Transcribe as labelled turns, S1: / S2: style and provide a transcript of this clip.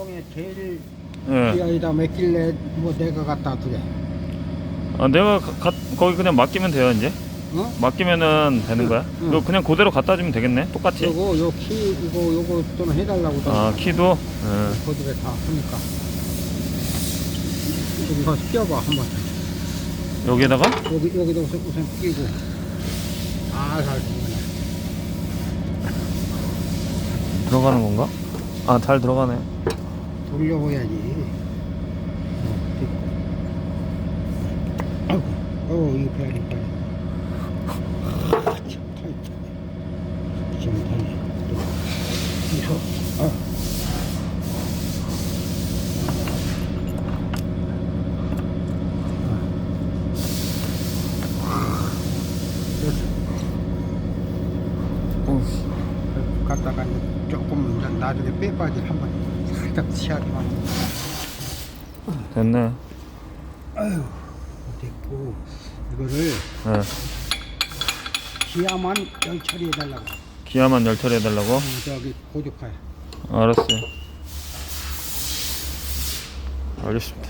S1: 안동에 제일
S2: 예.
S1: 기아에다 맡길래 뭐 내가 갖다 두래.
S2: 아, 내가 가, 가- 거기 그냥 맡기면 돼요 이제.
S1: 어?
S2: 맡기면은 되는 거야?
S1: 응.
S2: 이거 그냥 그대로 갖다 주면 되겠네. 똑같이.
S1: 요거 요키 이거 요거 좀 해달라고.
S2: 아 키도. 예.
S1: 거기에 다 하니까. 여기 가서 끼워봐 한번.
S2: 여기에다가
S1: 여기 여기도 우선, 우선 끼고. 아잘
S2: 들어가는 건가? 아 잘 들어가네.
S1: 돌려봐야지. 어, 아이고, 어 이거 빼야 돼. 아, 참 타이트. 좀 타이트. 이거, 아.
S2: 어,
S1: 갖다가 이제 조금 나중에 빼빠지 한번 살짝 치하기만 하면
S2: 됐네.
S1: 아유 됐고 이거를
S2: 예.
S1: 기아만 열 처리해달라고
S2: 기아만 열 처리해달라고.
S1: 어, 저기 고주파에
S2: 알았어요. 알겠습니다.